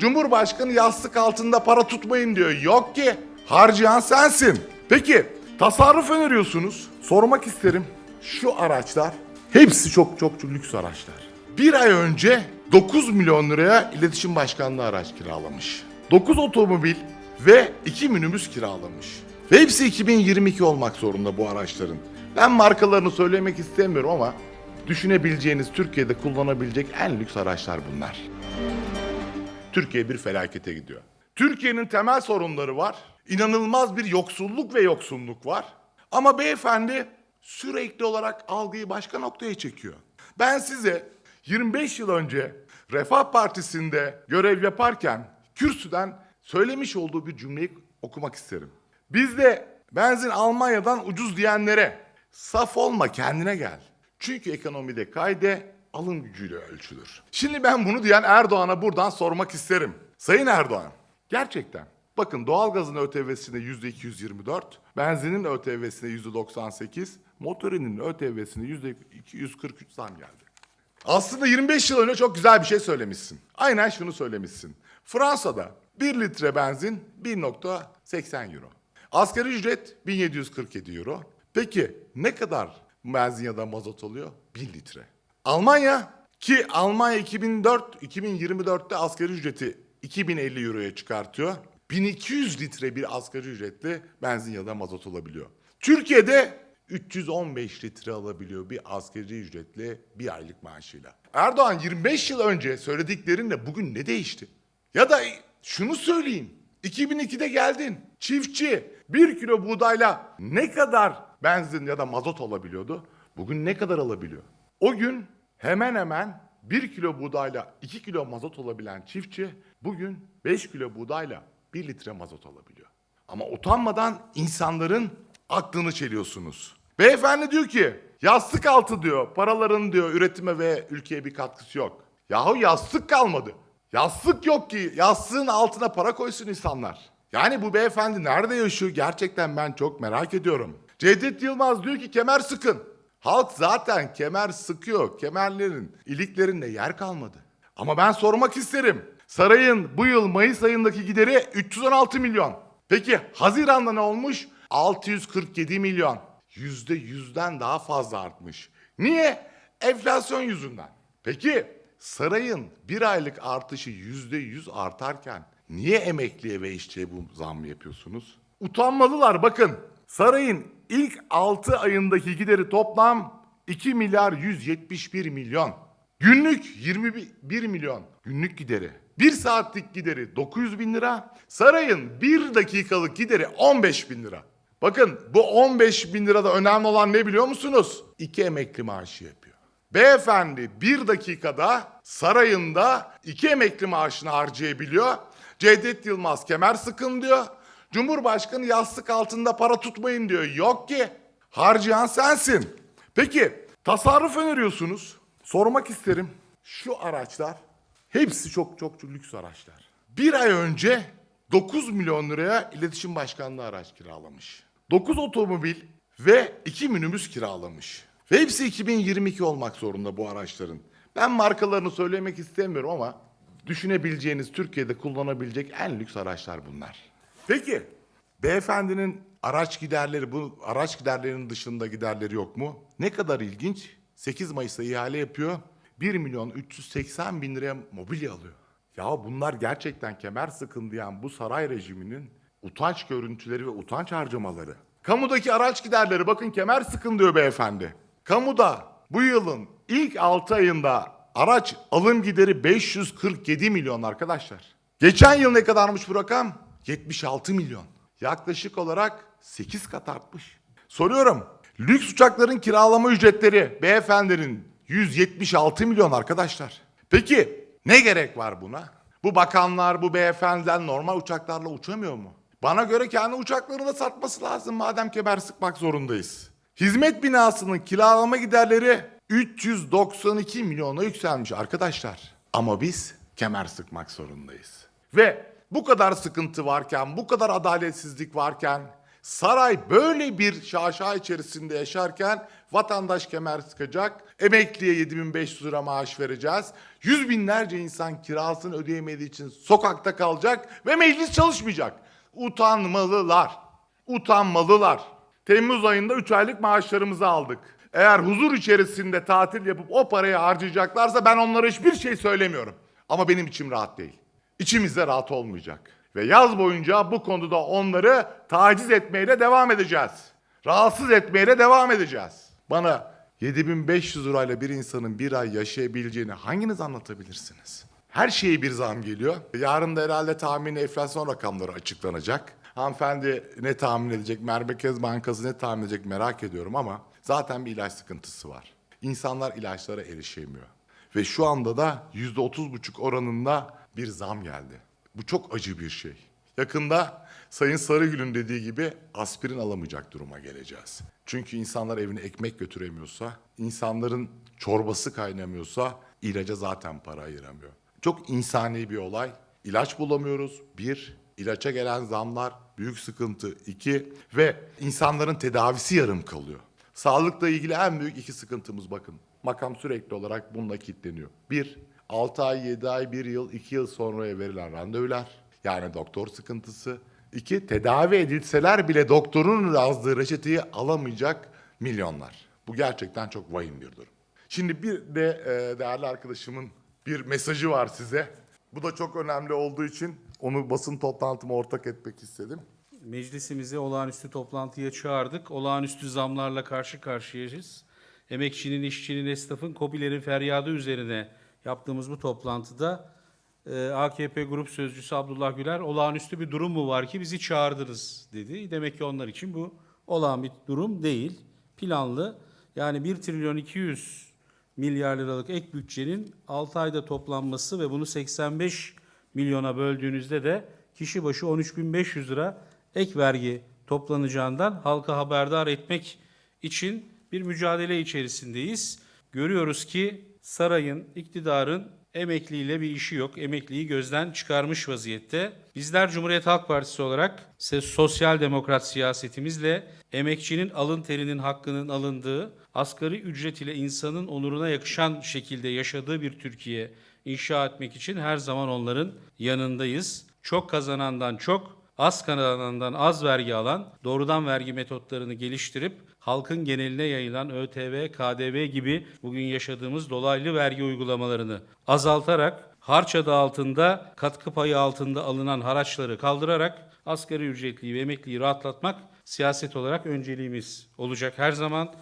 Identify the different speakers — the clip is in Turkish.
Speaker 1: Cumhurbaşkanı yastık altında para tutmayın diyor. Yok ki. Harcayan sensin. Peki tasarruf öneriyorsunuz. Sormak isterim. Şu araçlar hepsi çok çok lüks araçlar. Bir ay önce 9 milyon liraya iletişim başkanlığı araç kiralamış. 9 otomobil ve 2 minibüs kiralamış. Ve hepsi 2022 olmak zorunda bu araçların. Ben markalarını söylemek istemiyorum ama düşünebileceğiniz Türkiye'de kullanabilecek en lüks araçlar bunlar. Türkiye bir felakete gidiyor. Türkiye'nin temel sorunları var. İnanılmaz bir yoksulluk ve yoksunluk var. Ama beyefendi sürekli olarak algıyı başka noktaya çekiyor. Ben size 25 yıl önce Refah Partisi'nde görev yaparken kürsüden söylemiş olduğu bir cümleyi okumak isterim. Bizde benzin Almanya'dan ucuz diyenlere saf olma kendine gel. Çünkü ekonomide kayde alım gücüyle ölçülür. Şimdi ben bunu diyen Erdoğan'a buradan sormak isterim. Sayın Erdoğan, gerçekten bakın doğalgazın ÖTV'sine %224, benzinin ÖTV'sine %98, motorinin ÖTV'sine %243 zam geldi. Aslında 25 yıl önce çok güzel bir şey söylemişsin. Aynen şunu söylemişsin. Fransa'da 1 litre benzin 1.80 euro. Asgari ücret 1747 euro. Peki ne kadar benzin ya da mazot oluyor? 1 litre. Almanya ki Almanya 2004 2024'te asgari ücreti 2050 euroya çıkartıyor. 1200 litre bir asgari ücretli benzin ya da mazot olabiliyor. Türkiye'de 315 litre alabiliyor bir asgari ücretli bir aylık maaşıyla. Erdoğan 25 yıl önce söylediklerinle bugün ne değişti? Ya da şunu söyleyeyim. 2002'de geldin. Çiftçi bir kilo buğdayla ne kadar benzin ya da mazot alabiliyordu? Bugün ne kadar alabiliyor? O gün hemen hemen 1 kilo buğdayla 2 kilo mazot olabilen çiftçi bugün 5 kilo buğdayla 1 litre mazot alabiliyor. Ama utanmadan insanların aklını çeliyorsunuz. Beyefendi diyor ki yastık altı diyor paraların diyor üretime ve ülkeye bir katkısı yok. Yahu yastık kalmadı. Yastık yok ki yastığın altına para koysun insanlar. Yani bu beyefendi nerede yaşıyor gerçekten ben çok merak ediyorum. Cevdet Yılmaz diyor ki kemer sıkın. Halk zaten kemer sıkıyor. Kemerlerin, iliklerinde yer kalmadı. Ama ben sormak isterim. Sarayın bu yıl Mayıs ayındaki gideri 316 milyon. Peki Haziran'da ne olmuş? 647 milyon. Yüzde yüzden daha fazla artmış. Niye? Enflasyon yüzünden. Peki sarayın bir aylık artışı yüzde yüz artarken niye emekliye ve işçiye bu zam yapıyorsunuz? Utanmalılar bakın. Sarayın ilk 6 ayındaki gideri toplam 2 milyar 171 milyon. Günlük 21 milyon günlük gideri. Bir saatlik gideri 900 bin lira. Sarayın bir dakikalık gideri 15 bin lira. Bakın bu 15 bin lirada önemli olan ne biliyor musunuz? İki emekli maaşı yapıyor. Beyefendi bir dakikada sarayında iki emekli maaşını harcayabiliyor. Cevdet Yılmaz kemer sıkın diyor. Cumhurbaşkanı yastık altında para tutmayın diyor. Yok ki. Harcayan sensin. Peki tasarruf öneriyorsunuz. Sormak isterim. Şu araçlar hepsi çok çok lüks araçlar. Bir ay önce 9 milyon liraya iletişim başkanlığı araç kiralamış. 9 otomobil ve 2 minibüs kiralamış. Ve hepsi 2022 olmak zorunda bu araçların. Ben markalarını söylemek istemiyorum ama düşünebileceğiniz Türkiye'de kullanabilecek en lüks araçlar bunlar. Peki beyefendinin araç giderleri bu araç giderlerinin dışında giderleri yok mu? Ne kadar ilginç. 8 Mayıs'ta ihale yapıyor. 1 milyon 380 bin liraya mobilya alıyor. Ya bunlar gerçekten kemer sıkın diyen bu saray rejiminin utanç görüntüleri ve utanç harcamaları. Kamudaki araç giderleri bakın kemer sıkın diyor beyefendi. Kamuda bu yılın ilk 6 ayında araç alım gideri 547 milyon arkadaşlar. Geçen yıl ne kadarmış bu rakam? 76 milyon. Yaklaşık olarak 8 kat artmış. Soruyorum. Lüks uçakların kiralama ücretleri beyefendinin 176 milyon arkadaşlar. Peki ne gerek var buna? Bu bakanlar, bu beyefendiler normal uçaklarla uçamıyor mu? Bana göre kendi uçaklarını da satması lazım madem kemer sıkmak zorundayız. Hizmet binasının kiralama giderleri 392 milyona yükselmiş arkadaşlar. Ama biz kemer sıkmak zorundayız. Ve bu kadar sıkıntı varken, bu kadar adaletsizlik varken Saray böyle bir şaşa içerisinde yaşarken vatandaş kemer sıkacak, emekliye 7500 lira maaş vereceğiz. Yüz binlerce insan kirasını ödeyemediği için sokakta kalacak ve meclis çalışmayacak. Utanmalılar, utanmalılar. Temmuz ayında 3 aylık maaşlarımızı aldık. Eğer huzur içerisinde tatil yapıp o parayı harcayacaklarsa ben onlara hiçbir şey söylemiyorum. Ama benim içim rahat değil. İçimizde rahat olmayacak. Ve yaz boyunca bu konuda onları taciz etmeyle devam edeceğiz. Rahatsız etmeyle devam edeceğiz. Bana 7500 lirayla bir insanın bir ay yaşayabileceğini hanginiz anlatabilirsiniz? Her şeye bir zam geliyor. Yarın da herhalde tahmini enflasyon rakamları açıklanacak. Hanımefendi ne tahmin edecek, Merkez Bankası ne tahmin edecek merak ediyorum ama zaten bir ilaç sıkıntısı var. İnsanlar ilaçlara erişemiyor. Ve şu anda da %30,5 oranında bir zam geldi. Bu çok acı bir şey. Yakında Sayın Sarıgül'ün dediği gibi aspirin alamayacak duruma geleceğiz. Çünkü insanlar evine ekmek götüremiyorsa, insanların çorbası kaynamıyorsa ilaca zaten para ayıramıyor. Çok insani bir olay. İlaç bulamıyoruz. Bir, ilaça gelen zamlar büyük sıkıntı. İki ve insanların tedavisi yarım kalıyor. Sağlıkla ilgili en büyük iki sıkıntımız bakın. Makam sürekli olarak bununla kilitleniyor. Bir, 6 ay, 7 ay, 1 yıl, 2 yıl sonraya verilen randevular. Yani doktor sıkıntısı. İki, tedavi edilseler bile doktorun yazdığı reçeteyi alamayacak milyonlar. Bu gerçekten çok vahim bir durum. Şimdi bir de e, değerli arkadaşımın bir mesajı var size. Bu da çok önemli olduğu için onu basın toplantıma ortak etmek istedim.
Speaker 2: Meclisimizi olağanüstü toplantıya çağırdık. Olağanüstü zamlarla karşı karşıyayız. Emekçinin, işçinin, esnafın, KOBİ'lerin feryadı üzerine yaptığımız bu toplantıda e, AKP Grup Sözcüsü Abdullah Güler olağanüstü bir durum mu var ki bizi çağırdınız dedi. Demek ki onlar için bu olağan bir durum değil. Planlı. Yani 1 trilyon 200 milyar liralık ek bütçenin 6 ayda toplanması ve bunu 85 milyona böldüğünüzde de kişi başı 13.500 lira ek vergi toplanacağından halka haberdar etmek için bir mücadele içerisindeyiz. Görüyoruz ki sarayın, iktidarın emekliyle bir işi yok. Emekliyi gözden çıkarmış vaziyette. Bizler Cumhuriyet Halk Partisi olarak sosyal demokrat siyasetimizle emekçinin alın terinin hakkının alındığı, asgari ücret ile insanın onuruna yakışan şekilde yaşadığı bir Türkiye inşa etmek için her zaman onların yanındayız. Çok kazanandan çok, az kazanandan az vergi alan, doğrudan vergi metotlarını geliştirip halkın geneline yayılan ÖTV, KDV gibi bugün yaşadığımız dolaylı vergi uygulamalarını azaltarak harç adı altında, katkı payı altında alınan haraçları kaldırarak asgari ücretliyi ve emekliyi rahatlatmak siyaset olarak önceliğimiz olacak her zaman.